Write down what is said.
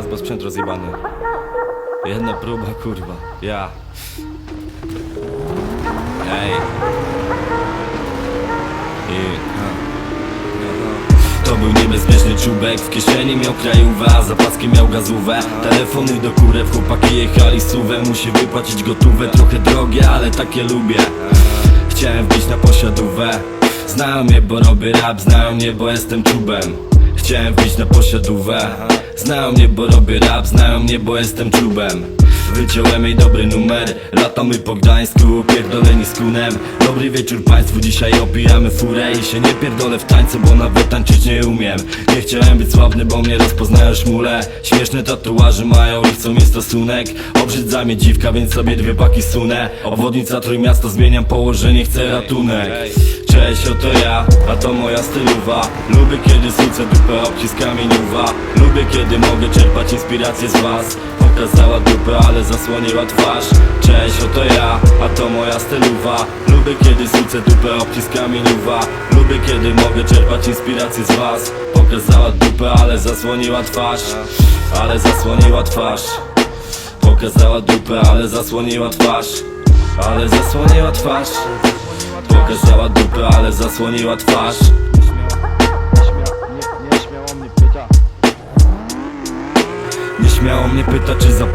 raz, bo sprzęt rozjebany. Jedna próba, kurwa. Ja. Ej. I... To był niebezpieczny czubek, w kieszeni miał krajówę, za paskiem miał gazówę. Telefony do kurew, chłopaki jechali suwem Musi wypłacić gotówę, trochę drogie, ale takie lubię. Chciałem wbić na posiadówę. Znają mnie, bo robię rap, znają mnie, bo jestem czubem Chciałem wbić na posiadówę. Znają mnie, bo robię rap, znają mnie, bo jestem czubem Wyciąłem jej dobry numer. Latamy po Gdańsku, pierdoleni z kunem. Dobry wieczór państwu, dzisiaj opijamy furę I się nie pierdolę w tańce, bo nawet tańczyć nie umiem. Nie chciałem być sławny, bo mnie rozpoznają szmule. Śmieszne tatuaże mają i chcą mi stosunek. Obrzydza mnie dziwka, więc sobie dwie paki sunę. Obwodnica Trójmiasto, zmieniam położenie, chcę ratunek. Cześć, oto ja, a to moja stylowa. Lubię kiedy sucę dupę obciskami niuwa Lubię kiedy mogę czerpać inspirację z was Pokazała dupę, ale zasłoniła twarz. Cześć, oto ja, a to moja stylowa. Lubię kiedy sucę dupę obciskami niuwa Lubię kiedy mogę czerpać inspirację z was. Pokazała dupę, ale zasłoniła twarz. Ale zasłoniła twarz. Pokazała dupę, ale zasłoniła twarz. Ale zasłoniła twarz. Pokazała dupę, ale zasłoniła twarz śmiało mnie pyta czy zapał